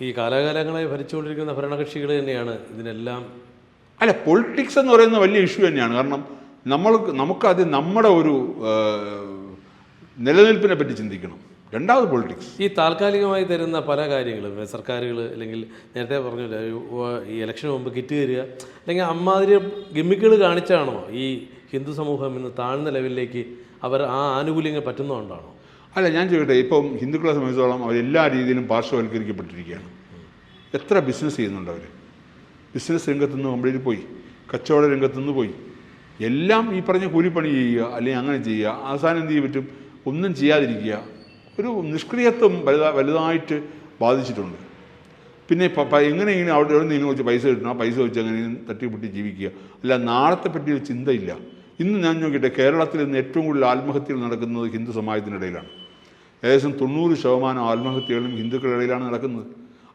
ഈ കാലാകാലങ്ങളായി ഭരിച്ചുകൊണ്ടിരിക്കുന്ന ഭരണകക്ഷികൾ തന്നെയാണ് ഇതിനെല്ലാം അല്ല പൊളിറ്റിക്സ് എന്ന് പറയുന്ന വലിയ ഇഷ്യൂ തന്നെയാണ്. കാരണം നമ്മൾ നമുക്കത് നമ്മുടെ ഒരു നിലനിൽപ്പിനെ പറ്റി ചിന്തിക്കണം. രണ്ടാമത് പൊളിറ്റിക്സ് ഈ താൽക്കാലികമായി തരുന്ന പല കാര്യങ്ങളും സർക്കാരുകൾ അല്ലെങ്കിൽ നേരത്തെ പറഞ്ഞില്ല ഈ ഇലക്ഷന് മുമ്പ് കിറ്റ് തരിക അല്ലെങ്കിൽ അമ്മാതിരി ഗിമ്മിക്കുകൾ കാണിച്ചാണോ ഈ ഹിന്ദു സമൂഹം ഇന്ന് താഴ്ന്ന ലെവലിലേക്ക് അവർ ആ ആനുകൂല്യങ്ങൾ പറ്റുന്നതുകൊണ്ടാണോ? അല്ല ഞാൻ ചോദിക്കട്ടെ ഇപ്പം ഹിന്ദുക്കളെ സംബന്ധിച്ചോളം അവർ എല്ലാ രീതിയിലും പാർശ്വവൽക്കരിക്കപ്പെട്ടിരിക്കുകയാണ്. എത്ര ബിസിനസ് ചെയ്യുന്നുണ്ട് അവർ ബിസിനസ് രംഗത്തു നിന്ന് കംപ്ലീറ്റ് പോയി കച്ചവട രംഗത്തു നിന്ന് പോയി. എല്ലാം ഈ പറഞ്ഞ കൂലിപ്പണി ചെയ്യുക അല്ലെങ്കിൽ അങ്ങനെ ചെയ്യുക അവസാനം എന്ത് ചെയ്യാൻ പറ്റും ഒന്നും ചെയ്യാതിരിക്കുക. ഒരു നിഷ്ക്രിയത്വം വലുതാ വലുതായിട്ട് ബാധിച്ചിട്ടുണ്ട്. പിന്നെ എങ്ങനെയെങ്കിലും അവിടെ എവിടെ നിന്ന് കുറച്ച് പൈസ കിട്ടണം? പൈസ വെച്ച് അങ്ങനെ തട്ടിപ്പൊട്ടി ജീവിക്കുക. അല്ല നാളത്തെ പറ്റിയൊരു ചിന്തയില്ല. ഇന്ന് ഞാൻ നോക്കിയിട്ട് കേരളത്തിൽ ഇന്ന് ഏറ്റവും കൂടുതൽ ആത്മഹത്യകൾ നടക്കുന്നത് ഹിന്ദു സമാജത്തിനിടയിലാണ്. ഏകദേശം തൊണ്ണൂറ് ശതമാനം ആത്മഹത്യകളും ഹിന്ദുക്കളുടെ ഇടയിലാണ് നടക്കുന്നത്.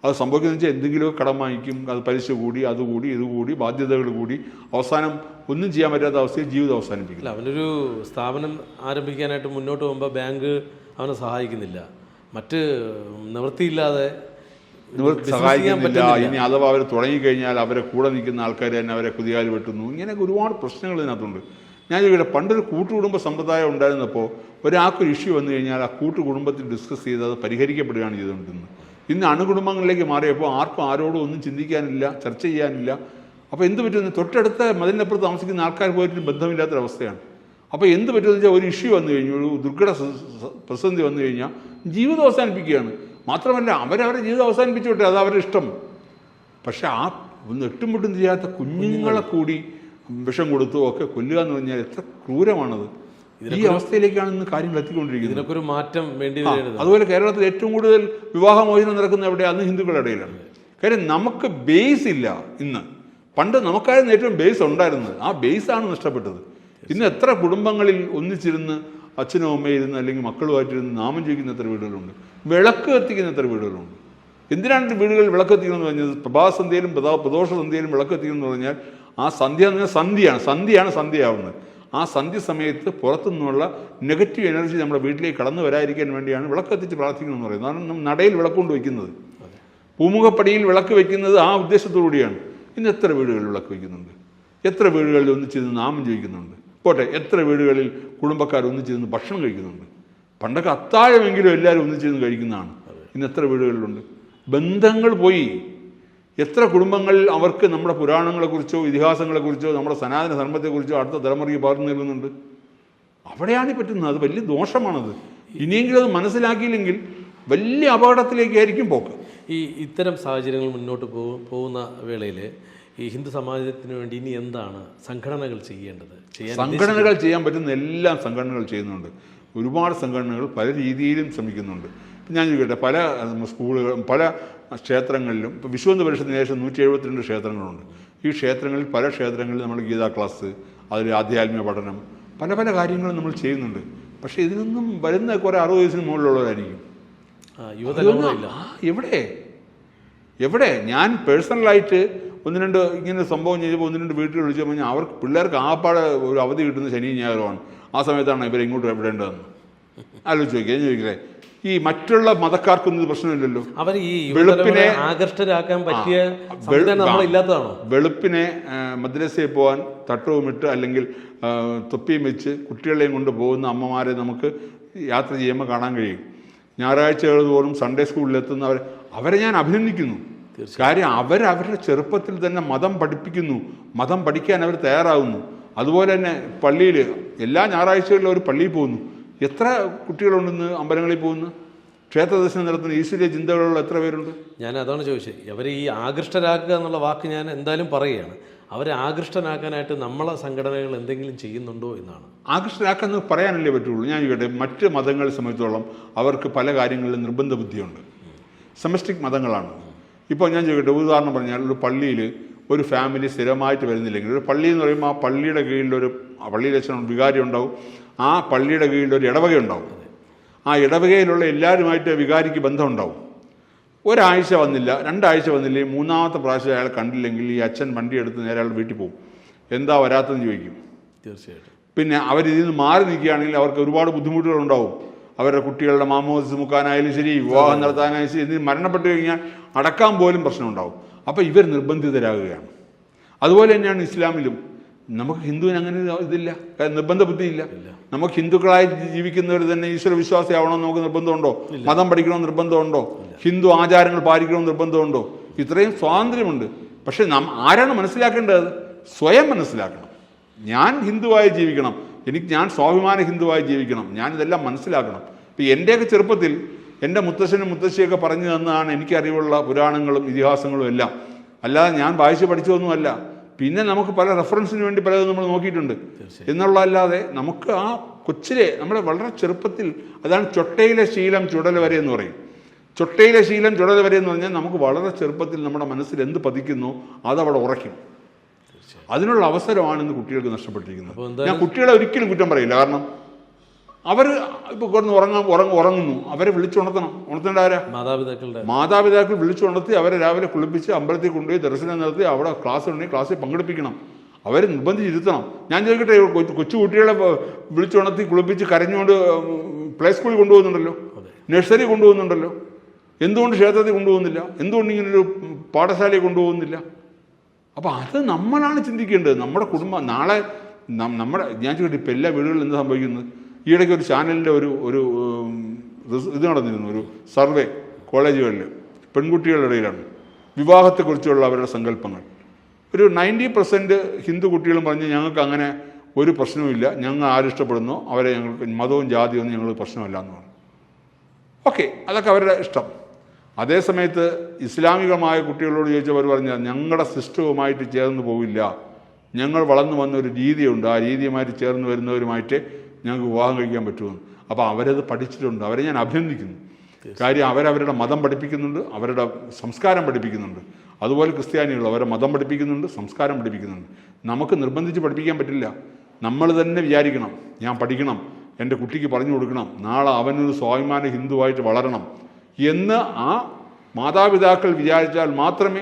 അത് സംഭവിക്കുന്നത് വെച്ചാൽ എന്തെങ്കിലുമൊക്കെ കടം വാങ്ങിക്കും അത് പലിശ കൂടി അത് കൂടി ഇത് കൂടി ബാധ്യതകൾ കൂടി അവസാനം ഒന്നും ചെയ്യാൻ പറ്റാത്ത അവസ്ഥയിൽ ജീവിതം അവസാനിപ്പിക്കില്ല അവനൊരു സ്ഥാപനം ആരംഭിക്കാനായിട്ട് മുന്നോട്ട് പോകുമ്പോൾ ബാങ്ക് അവനെ സഹായിക്കുന്നില്ല. മറ്റ് നിവൃത്തിയില്ലാതെ സഹായിക്കാൻ സഹായിക്കുന്നില്ല. ഇനി അഥവാ അവർ തുടങ്ങിക്കഴിഞ്ഞാൽ അവരെ കൂടെ നിൽക്കുന്ന ആൾക്കാർ തന്നെ അവരെ കുതികാൽ വെട്ടുന്നു. ഇങ്ങനെയൊക്കെ ഒരുപാട് പ്രശ്നങ്ങൾ ഇതിനകത്തുണ്ട്. ഞാൻ ചോദിക്കട്ടെ പണ്ടൊരു കൂട്ടുകുടുംബ സമ്പ്രദായം ഉണ്ടായിരുന്നപ്പോൾ ഒരാൾക്കൊരു ഇഷ്യൂ വന്നു കഴിഞ്ഞാൽ ആ കൂട്ടുകുടുംബത്തിൽ ഡിസ്കസ് ചെയ്ത് അത് പരിഹരിക്കപ്പെടുകയാണ് ചെയ്തുകൊണ്ടിരുന്നത്. ഇന്ന് അണുകുടുംബങ്ങളിലേക്ക് മാറിയപ്പോൾ ആർക്കും ആരോടും ഒന്നും ചിന്തിക്കാനില്ല ചർച്ച ചെയ്യാനില്ല. അപ്പോൾ എന്ത് പറ്റുമെന്ന് തൊട്ടടുത്ത മതിലിനപ്പുറത്ത് താമസിക്കുന്ന ആൾക്കാർ പോയിട്ട് ബന്ധമില്ലാത്തൊരവസ്ഥയാണ്. അപ്പോൾ എന്ത് പറ്റുമെന്ന് വെച്ചാൽ ഒരു ഇഷ്യൂ വന്നു കഴിഞ്ഞു ഒരു ദുർഘട പ്രതിസന്ധി വന്നു കഴിഞ്ഞാൽ ജീവിതം അവസാനിപ്പിക്കുകയാണ്. മാത്രമല്ല അവരവരുടെ ജീവിതം അവസാനിപ്പിച്ചോട്ടെ അത് അവരുടെ ഇഷ്ടം. പക്ഷെ ആ ഒന്ന് എട്ടും മുട്ടും ചെയ്യാത്ത കുഞ്ഞുങ്ങളെ. കൂടി വിഷം കൊടുത്തോ ഒക്കെ കൊല്ലുക എന്ന് പറഞ്ഞാൽ എത്ര ക്രൂരമാണത്. ഈ അവസ്ഥയിലേക്കാണ് ഇന്ന് കാര്യങ്ങൾ എത്തിക്കൊണ്ടിരിക്കുന്നത്. ഇതിനൊക്കെ ഒരു മാറ്റം വേണ്ടി അതുപോലെ കേരളത്തിൽ ഏറ്റവും കൂടുതൽ വിവാഹമോചനം നടക്കുന്ന എവിടെ അന്ന് ഹിന്ദുക്കളുടെ ഇടയിലാണ്. കാര്യം നമുക്ക് ബേസ് ഇല്ല ഇന്ന്. പണ്ട് നമുക്കായിരുന്നു ഏറ്റവും ബേസ് ഉണ്ടായിരുന്നത്. ആ ബേസ് ആണ് നഷ്ടപ്പെട്ടത്. ഇന്ന് എത്ര കുടുംബങ്ങളിൽ ഒന്നിച്ചിരുന്ന് അച്ഛനും അമ്മയും ഇരുന്ന് അല്ലെങ്കിൽ മക്കളുമായിട്ടിരുന്ന് നാമം ചോദിക്കുന്ന എത്ര വീടുകളുണ്ട്? വിളക്ക് കത്തിക്കുന്ന എത്ര വീടുകളുണ്ട്? എന്തിനാണ് വീടുകളിൽ വിളക്ക് എത്തിക്കുന്നത് പറഞ്ഞത്? പ്രഭാസന്ധ്യയിലും പ്രദോ പ്രദോഷ സന്ധ്യയിലും വിളക്ക് കത്തിക്കണം എന്ന് പറഞ്ഞാൽ ആ സന്ധ്യ എന്ന് പറഞ്ഞാൽ സന്ധ്യയാണ് സന്ധ്യയാണ് സന്ധ്യയാവുന്നത്. ആ സന്ധ്യ സമയത്ത് പുറത്തുനിന്നുള്ള നെഗറ്റീവ് എനർജി നമ്മുടെ വീട്ടിലേക്ക് കടന്നു വരാതിരിക്കാൻ വേണ്ടിയാണ് വിളക്ക് കത്തിച്ച് പ്രാർത്ഥിക്കണമെന്ന് പറയുന്നത്. അതാണ് നടയിൽ വിളക്ക് കൊണ്ട് വയ്ക്കുന്നത്. പൂമുഖപ്പടിയിൽ വിളക്ക് വയ്ക്കുന്നത് ആ ഉദ്ദേശത്തോടുകൂടിയാണ്. ഇന്ന് എത്ര വീടുകളിൽ വിളക്ക് വയ്ക്കുന്നുണ്ട്? എത്ര വീടുകളിൽ ഒന്നിച്ചിരുന്ന് നാമം ചോദിക്കുന്നുണ്ട് പോട്ടെ എത്ര വീടുകളിൽ കുടുംബക്കാർ ഒന്നിച്ചിരുന്ന് ഭക്ഷണം കഴിക്കുന്നുണ്ട്? പണ്ടൊക്കെ അത്താഴമെങ്കിലും എല്ലാവരും ഒന്നിച്ചിരുന്ന് കഴിക്കുന്നതാണ്. ഇന്ന് എത്ര വീടുകളിലുണ്ട്? ബന്ധങ്ങൾ പോയി. എത്ര കുടുംബങ്ങളിൽ അവർക്ക് നമ്മുടെ പുരാണങ്ങളെക്കുറിച്ചോ ഇതിഹാസങ്ങളെക്കുറിച്ചോ നമ്മുടെ സനാതന ധർമ്മത്തെക്കുറിച്ചോ അടുത്ത തലമുറയ്ക്ക് പകർന്നു നൽകുന്നുണ്ട്? അവിടെയാണ് പറ്റുന്നത്. അത് വലിയ ദോഷമാണത്. ഇനിയെങ്കിലും അത് മനസ്സിലാക്കിയില്ലെങ്കിൽ വലിയ അപകടത്തിലേക്കായിരിക്കും പോക്ക്. ഈ ഇത്തരം സാഹചര്യങ്ങൾ മുന്നോട്ട് പോകു- പോകുന്ന വേളയിൽ ഈ ഹിന്ദു സമാജത്തിന് വേണ്ടി ഇനി എന്താണ് സംഘടനകൾ ചെയ്യേണ്ടത്? സംഘടനകൾ ചെയ്യാൻ പറ്റുന്ന എല്ലാ സംഘടനകൾ ചെയ്യുന്നുണ്ട്. ഒരുപാട് സംഘടനകൾ പല രീതിയിലും ശ്രമിക്കുന്നുണ്ട്. ഞാൻ ചോദിക്കട്ടെ പല സ്കൂളുകൾ സ്കൂളുകളും പല ക്ഷേത്രങ്ങളിലും ഇപ്പോൾ വിശ്വന്ത പരിഷത്തിന് ശേഷം നൂറ്റി എഴുപത്തിരണ്ട് ക്ഷേത്രങ്ങളുണ്ട്. ഈ ക്ഷേത്രങ്ങളിൽ പല ക്ഷേത്രങ്ങളിൽ നമ്മൾ ഗീതാ ക്ലാസ് അതിൽ ആധ്യാത്മിക പഠനം പല പല കാര്യങ്ങളും നമ്മൾ ചെയ്യുന്നുണ്ട്. പക്ഷേ ഇതിനൊന്നും വരുന്ന കുറേ അറുപത് വയസ്സിന് മുകളിലുള്ളവരായിരിക്കും. എവിടെ? എവിടെ? ഞാൻ പേഴ്സണലായിട്ട് ഒന്ന് രണ്ട് ഇങ്ങനെ സംഭവം ചെയ്തപ്പോൾ ഒന്ന് രണ്ട് വീട്ടിൽ വിളിച്ചു കഴിഞ്ഞാൽ അവർക്ക് പിള്ളേർക്ക് ആപ്പാടെ ഒരു അവധി കിട്ടുന്ന ശനി ഞായറുമാണ് ആ സമയത്താണ് ഇവരെ ഇങ്ങോട്ട് വിടേണ്ടതെന്ന്. ആലോചിച്ച് നോക്കിയാൽ ഞാൻ ചോദിക്കട്ടെ? ഈ മറ്റുള്ള മതക്കാർക്കൊന്നും പ്രശ്നമില്ലല്ലോ. അവർ ഈ വെളുപ്പിനെ- ആകർഷ്ടരാക്കാൻ പറ്റിയ ഇല്ലാത്തതാണോ വെളുപ്പിനെ മദ്രസയിൽ പോകാൻ തട്ടവുമിട്ട് അല്ലെങ്കിൽ തൊപ്പിയും വെച്ച് കുട്ടികളെയും കൊണ്ട് പോകുന്ന അമ്മമാരെ നമുക്ക് യാത്ര ചെയ്യുമ്പോൾ കാണാൻ കഴിയും. ഞായറാഴ്ചകൾ തോറും സൺഡേ സ്കൂളിലെത്തുന്നവർ അവരെ ഞാൻ അഭിനന്ദിക്കുന്നു. കാര്യം അവർ അവരുടെ ചെറുപ്പത്തിൽ തന്നെ മതം പഠിപ്പിക്കുന്നു. മതം പഠിക്കാൻ അവർ തയ്യാറാകുന്നു അതുപോലെ തന്നെ പള്ളിയിൽ എല്ലാ ഞായറാഴ്ചകളിലും അവർ പള്ളിയിൽ പോകുന്നു. എത്ര കുട്ടികളുണ്ടെന്ന് അമ്പലങ്ങളിൽ പോകുന്നു? ക്ഷേത്ര ദർശനം നടത്തുന്ന ഈശ്വര്യ ചിന്തകളുള്ള എത്ര പേരുണ്ട്? ഞാൻ അതാണ് ചോദിച്ചത്. അവരെ ഈ ആകൃഷ്ടരാക്കുക എന്നുള്ള വാക്ക് ഞാൻ എന്തായാലും പറയുകയാണ്. അവരെ ആകൃഷ്ടനാക്കാനായിട്ട് നമ്മളെ സംഘടനകൾ എന്തെങ്കിലും ചെയ്യുന്നുണ്ടോ എന്നാണ്. ആകൃഷ്ടരാക്കാൻ പറയാനല്ലേ പറ്റുള്ളൂ. ഞാൻ ചോദിക്കട്ടെ മറ്റ് മതങ്ങളെ സംബന്ധിച്ചോളം അവർക്ക് പല കാര്യങ്ങളിലും നിർബന്ധ ബുദ്ധിയുണ്ട്. സെമസ്റ്റിക് മതങ്ങളാണ്. ഇപ്പോൾ ഞാൻ ചോദിക്കട്ടെ ഉദാഹരണം പറഞ്ഞാൽ ഒരു പള്ളിയിൽ ഒരു ഫാമിലി സ്ഥിരമായിട്ട് വരുന്നില്ലെങ്കിൽ ഒരു പള്ളി എന്ന് പറയുമ്പോൾ ആ പള്ളിയുടെ കീഴിലൊരു ഒരു പള്ളിയിൽ അച്ഛൻ വികാരി ഉണ്ടാവും. ആ പള്ളിയുടെ കീഴിൽ ഒരു ഇടവകയുണ്ടാവും ആ ഇടവകയിലുള്ള എല്ലാവരുമായിട്ട് വികാരിക്ക് ബന്ധമുണ്ടാവും. ഒരാഴ്ച വന്നില്ല രണ്ടാഴ്ച വന്നില്ലേ മൂന്നാമത്തെ പ്രാവശ്യം അയാൾ കണ്ടില്ലെങ്കിൽ ഈ അച്ഛൻ വണ്ടി എടുത്ത് നേരെ അയാൾ വീട്ടിൽ പോകും. എന്താ വരാത്തെന്ന് ചോദിക്കും. തീർച്ചയായിട്ടും. പിന്നെ അവരിതിൽ നിന്ന് മാറി നിൽക്കുകയാണെങ്കിൽ അവർക്ക് ഒരുപാട് ബുദ്ധിമുട്ടുകളുണ്ടാവും അവരുടെ കുട്ടികളുടെ മാമോസ് മുക്കാനായാലും ശരി വിവാഹം നടത്താനായാലും ശരി എന്തെങ്കിലും മരണപ്പെട്ടു കഴിഞ്ഞാൽ അടക്കാൻ പോലും പ്രശ്നമുണ്ടാവും. അപ്പോൾ ഇവർ നിർബന്ധിതരാകുകയാണ്. അതുപോലെ തന്നെയാണ് ഇസ്ലാമിലും. നമുക്ക് ഹിന്ദുവിന് അങ്ങനെ ഇതില്ല. നിർബന്ധ ബുദ്ധി ഇല്ല. നമുക്ക് ഹിന്ദുക്കളായി ജീവിക്കുന്നവർ തന്നെ ഈശ്വര വിശ്വാസിയാവണമെന്ന് നമുക്ക് നിർബന്ധമുണ്ടോ? മതം പഠിക്കണമെന്ന് നിർബന്ധമുണ്ടോ? ഹിന്ദു ആചാരങ്ങൾ പാലിക്കണമെന്ന് നിർബന്ധമുണ്ടോ? ഇത്രയും സ്വാതന്ത്ര്യമുണ്ട്. പക്ഷെ നാം ആരാണ് മനസ്സിലാക്കേണ്ടത്? സ്വയം മനസ്സിലാക്കണം. ഞാൻ ഹിന്ദുവായി ജീവിക്കണം. എനിക്ക് ഞാൻ സ്വാഭിമാന ഹിന്ദുവായി ജീവിക്കണം. ഞാൻ ഇതെല്ലാം മനസ്സിലാക്കണം. ഇപ്പം എന്റെയൊക്കെ ചെറുപ്പത്തിൽ എന്റെ മുത്തശ്ശനും മുത്തശ്ശിയൊക്കെ പറഞ്ഞു തന്നതാണ് എനിക്കറിവുള്ള പുരാണങ്ങളും ഇതിഹാസങ്ങളും എല്ലാം. അല്ലാതെ ഞാൻ വായിച്ച് പഠിച്ചതൊന്നുമല്ല. പിന്നെ നമുക്ക് പല റെഫറൻസിന് വേണ്ടി പലതും നമ്മൾ നോക്കിയിട്ടുണ്ട്. എന്നുള്ളതല്ലാതെ നമുക്ക് ആ കൊച്ചിലെ നമ്മുടെ വളരെ ചെറുപ്പത്തിൽ അതാണ് ചൊട്ടയിലെ ശീലം ചുടല വരെ എന്ന് പറയും. ചൊട്ടയിലെ ശീലം ചുടല വരെ എന്ന് പറഞ്ഞാൽ നമുക്ക് വളരെ ചെറുപ്പത്തിൽ നമ്മുടെ മനസ്സിൽ എന്ത് പതിക്കുന്നു അതവിടെ ഉറയ്ക്കും. അതിനുള്ള അവസരമാണ് ഇന്ന് കുട്ടികൾക്ക് നഷ്ടപ്പെട്ടിരിക്കുന്നത്. ഞാൻ കുട്ടികളെ ഒരിക്കലും കുറ്റം പറയില്ല. കാരണം അവർ ഇപ്പോൾ കിടന്ന് ഉറങ്ങാൻ ഉറങ്ങ ഉറങ്ങുന്നു. അവരെ വിളിച്ചുണർത്തണം ഉണർത്തേണ്ട ആരാ? മാതാപിതാക്കളുടെ മാതാപിതാക്കൾ വിളിച്ചുണർത്തി അവരെ രാവിലെ കുളിപ്പിച്ച് അമ്പലത്തിൽ കൊണ്ടുപോയി ദർശനം നടത്തി അവിടെ ക്ലാസ് ഉണ്ടെങ്കിൽ ക്ലാസ്സിൽ പങ്കെടുപ്പിക്കണം. അവരെ നിർബന്ധിച്ചിരുത്തണം. ഞാൻ ചോദിക്കട്ടെ കൊച്ചു കുട്ടികളെ വിളിച്ചുണർത്തി കുളിപ്പിച്ച് കരഞ്ഞുകൊണ്ട് പ്ലേ സ്കൂളിൽ കൊണ്ടുപോകുന്നുണ്ടല്ലോ? നഴ്സറി കൊണ്ടുപോകുന്നുണ്ടല്ലോ? എന്തുകൊണ്ട് ക്ഷേത്രത്തിൽ കൊണ്ടുപോകുന്നില്ല? എന്തുകൊണ്ട് ഇങ്ങനൊരു പാഠശാലയിൽ കൊണ്ടുപോകുന്നില്ല? അപ്പോൾ അത് നമ്മളാണ് ചിന്തിക്കേണ്ടത്. നമ്മുടെ കുടുംബം നാളെ നമ്മുടെ ഞാൻ ചോദിക്കട്ടെ ഇപ്പം എല്ലാ വീടുകളിലും എന്ത് സംഭവിക്കുന്നത്? ഈയിടയ്ക്ക് ഒരു ചാനലിന്റെ ഒരു ഒരു ഇത് നടന്നിരുന്നു ഒരു സർവേ കോളേജുകളിൽ പെൺകുട്ടികളുടെ ഇടയിലാണ് വിവാഹത്തെക്കുറിച്ചുള്ള അവരുടെ സങ്കല്പങ്ങൾ. ഒരു നയന്റി പെർസെന്റ് ഹിന്ദു കുട്ടികളും പറഞ്ഞ് ഞങ്ങൾക്ക് അങ്ങനെ ഒരു പ്രശ്നവുമില്ല ഞങ്ങൾ ആരിഷ്ടപ്പെടുന്നു അവരെ ഞങ്ങൾക്ക് മതവും ജാതിയും ഒന്നും ഞങ്ങൾ പ്രശ്നമല്ല എന്ന് പറഞ്ഞു. ഓക്കെ അതൊക്കെ അവരുടെ ഇഷ്ടം. അതേ സമയത്ത് ഇസ്ലാമികമായ കുട്ടികളോട് ചോദിച്ചവർ പറഞ്ഞാൽ ഞങ്ങളുടെ സിസ്റ്റവുമായിട്ട് ചേർന്ന് പോവില്ല. ഞങ്ങൾ വളർന്നു വന്ന ഒരു രീതിയുണ്ട് ആ രീതിയുമായിട്ട് ചേർന്ന് വരുന്നവരുമായിട്ട് ഞങ്ങൾക്ക് വിവാഹം കഴിക്കാൻ പറ്റുമെന്ന് അപ്പോൾ അവരത് പഠിച്ചിട്ടുണ്ട്. അവരെ ഞാൻ അഭിനന്ദിക്കുന്നു. കാര്യം അവരവരുടെ മതം പഠിപ്പിക്കുന്നുണ്ട് അവരുടെ സംസ്കാരം പഠിപ്പിക്കുന്നുണ്ട്. അതുപോലെ ക്രിസ്ത്യാനികൾ അവരെ മതം പഠിപ്പിക്കുന്നുണ്ട് സംസ്കാരം പഠിപ്പിക്കുന്നുണ്ട്. നമുക്ക് നിർബന്ധിച്ച് പഠിപ്പിക്കാൻ പറ്റില്ല. നമ്മൾ തന്നെ വിചാരിക്കണം ഞാൻ പഠിക്കണം എന്റെ കുട്ടിക്ക് പറഞ്ഞു കൊടുക്കണം നാളെ അവനൊരു സ്വാഭിമാന ഹിന്ദുവായിട്ട് വളരണം എന്ന് ആ മാതാപിതാക്കൾ വിചാരിച്ചാൽ മാത്രമേ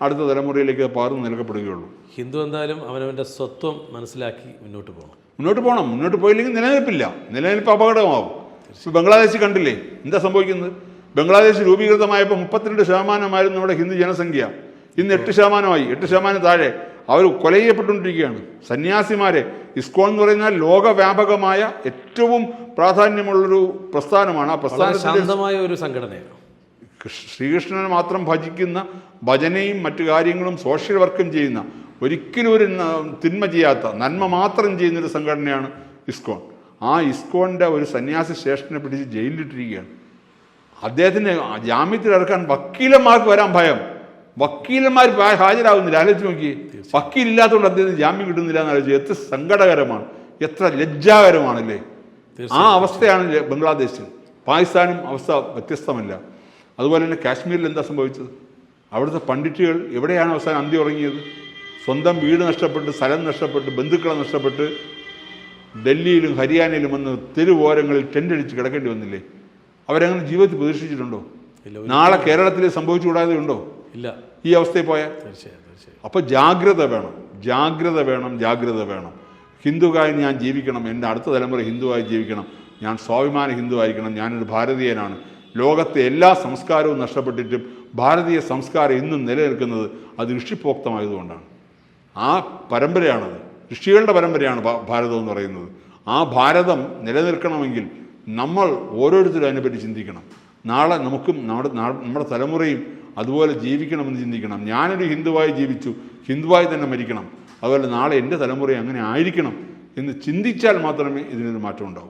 അടുത്ത തലമുറയിലേക്ക് പകർന്നു നൽകപ്പെടുകയുള്ളൂ. ഹിന്ദു എന്തായാലും അവനവന്റെ സ്വത്വം മനസ്സിലാക്കി മുന്നോട്ട് പോകണം. മുന്നോട്ട് പോകണം. മുന്നോട്ട് പോയില്ലെങ്കിൽ നിലനിൽപ്പില്ല. നിലനിൽപ്പ് അപകടമാവും ഇപ്പോൾ ബംഗ്ലാദേശ് കണ്ടില്ലേ? എന്താ സംഭവിക്കുന്നത്? ബംഗ്ലാദേശ് രൂപീകൃതമായപ്പോൾ മുപ്പത്തിരണ്ട് ശതമാനമായിരുന്നു നമ്മുടെ ഹിന്ദു ജനസംഖ്യ. ഇന്ന് എട്ട് ശതമാനമായി. എട്ട് ശതമാനം താഴെ. അവർ കൊല ചെയ്യപ്പെട്ടുകൊണ്ടിരിക്കുകയാണ് സന്യാസിമാരെ. ഇസ്കോൺ എന്ന് പറയുന്ന ലോകവ്യാപകമായ ഏറ്റവും പ്രാധാന്യമുള്ളൊരു പ്രസ്ഥാനമാണ്. ആ പ്രസ്ഥാനമായ ശാന്തമായ ഒരു സംഘടനയാണ്. ശ്രീകൃഷ്ണനെ മാത്രം ഭജിക്കുന്ന ഭജനയും മറ്റു കാര്യങ്ങളും സോഷ്യൽ വർക്കും ചെയ്യുന്ന ഒരിക്കലും ഒരു തിന്മ ചെയ്യാത്ത നന്മ മാത്രം ചെയ്യുന്നൊരു സംഘടനയാണ് ഇസ്കോൺ. ആ ഇസ്കോണിന്റെ ഒരു സന്യാസി ശ്രേഷ്ഠനെ പിടിച്ച് ജയിലിലിട്ടിരിക്കുകയാണ്. അദ്ദേഹത്തിന് ജാമ്യത്തിൽ ഇറക്കാൻ വക്കീലന്മാർക്ക് വരാൻ ഭയം. വക്കീലന്മാർ ഹാജരാകുന്നില്ല. ആലോചിച്ച് നോക്കി വക്കീലില്ലാത്തതുകൊണ്ട് അദ്ദേഹത്തിന് ജാമ്യം കിട്ടുന്നില്ല എന്ന് ആലോചിച്ചു എത്ര സങ്കടകരമാണ്. എത്ര ലജ്ജാകരമാണല്ലേ. ആ അവസ്ഥയാണ് ബംഗ്ലാദേശിൽ. പാകിസ്ഥാനും അവസ്ഥ വ്യത്യസ്തമല്ല. അതുപോലെ തന്നെ കാശ്മീരിൽ എന്താ സംഭവിച്ചത്? അവിടുത്തെ പണ്ഡിറ്റുകൾ എവിടെയാണ് അവസാനം അന്തി ഉറങ്ങിയത്? സ്വന്തം വീട് നഷ്ടപ്പെട്ട് സ്ഥലം നഷ്ടപ്പെട്ട് ബന്ധുക്കളെ നഷ്ടപ്പെട്ട് ഡൽഹിയിലും ഹരിയാനയിലും വന്ന് തെരുവോരങ്ങളിൽ ടെന്റ് അടിച്ച് കിടക്കേണ്ടി വന്നില്ലേ? അവരങ്ങനെ ജീവിതത്തിൽ പ്രതീക്ഷിച്ചിട്ടുണ്ടോ? നാളെ കേരളത്തിൽ സംഭവിച്ചു സംഭവിച്ചുകൂടാതെ ഉണ്ടോ? ഇല്ല. ഈ അവസ്ഥയിൽ പോയാൽ? അപ്പോൾ ജാഗ്രത വേണം. ജാഗ്രത വേണം ജാഗ്രത വേണം. ഹിന്ദുവായി ഞാൻ ജീവിക്കണം. എന്റെ അടുത്ത തലമുറ ഹിന്ദുവായി ജീവിക്കണം. ഞാൻ സ്വാഭിമാന ഹിന്ദുവായിരിക്കണം. ഞാനൊരു ഭാരതീയനാണ്. ലോകത്തെ എല്ലാ സംസ്കാരവും നഷ്ടപ്പെട്ടിട്ടും ഭാരതീയ സംസ്കാരം ഇന്നും നിലനിൽക്കുന്നത് അത് ഋഷിപ്പോക്തമായതുകൊണ്ടാണ് ആ പരമ്പരയാണത്. ഋഷികളുടെ പരമ്പരയാണ് ഭാരതം എന്ന് പറയുന്നത്. ആ ഭാരതം നിലനിൽക്കണമെങ്കിൽ നമ്മൾ ഓരോരുത്തരും അതിനെപ്പറ്റി ചിന്തിക്കണം. നാളെ നമുക്കും നമ്മുടെ നമ്മുടെ തലമുറയും അതുപോലെ ജീവിക്കണമെന്ന് ചിന്തിക്കണം. ഞാനൊരു ഹിന്ദുവായി ജീവിച്ചു. ഹിന്ദുവായി തന്നെ മരിക്കണം. അതുപോലെ നാളെ എന്റെ തലമുറ അങ്ങനെ ആയിരിക്കണം എന്ന് ചിന്തിച്ചാൽ മാത്രമേ ഇതിനൊരു മാറ്റം ഉണ്ടാവൂ